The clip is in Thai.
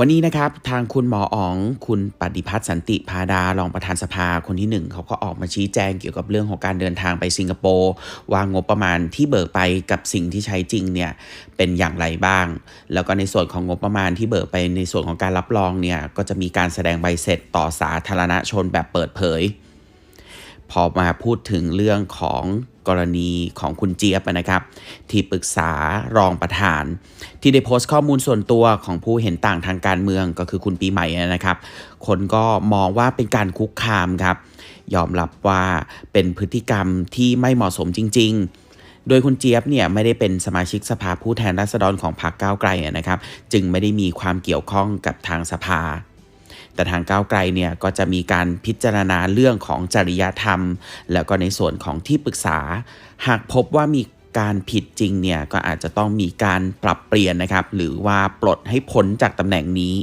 วันนี้นะครับทางคุณหมออ๋องคุณปฏิพัฒน์สันติพาดารองประธานสภาคนที่หนึ่งเขาก็ออกมาชี้แจงเกี่ยวกับเรื่องของการเดินทางไปสิงคโปร์วางงบประมาณที่เบิกไปกับสิ่งที่ใช้จริงเนี่ยเป็นอย่างไรบ้าง แล้วก็ในส่วนของงบประมาณที่เบิกไปในส่วนของการรับรองเนี่ยก็จะมีการแสดงใบเสร็จต่อสาธารณชนแบบเปิดเผย พอมาพูดถึงเรื่องของกรณีของคุณเจี๊ยบนะครับ ที่ปรึกษารองประธาน ที่ได้โพสต์ข้อมูลส่วนตัวของผู้เห็นต่างทางการเมืองก็คือคุณปีใหม่นะครับ คนก็มองว่าเป็นการคุกคามครับ ยอมรับว่าเป็นพฤติกรรมที่ไม่เหมาะสมจริง ๆโดยคุณเจี๊ยบเนี่ยไม่ได้เป็นสมาชิกสภาผู้แทนราษฎรของพรรคก้าวไกลนะครับ จึงไม่ได้มีความเกี่ยวข้องกับทางสภา แต่ทางก้าวไกลเนี่ยก็จะมีการพิจารณาเรื่องของจริยธรรม แล้วก็ในส่วนของที่ปรึกษา หากพบว่ามีการผิดจริงเนี่ยก็อาจจะต้องมีการปรับเปลี่ยนนะครับ หรือว่าปลดให้พ้นจากตำแหน่งนี้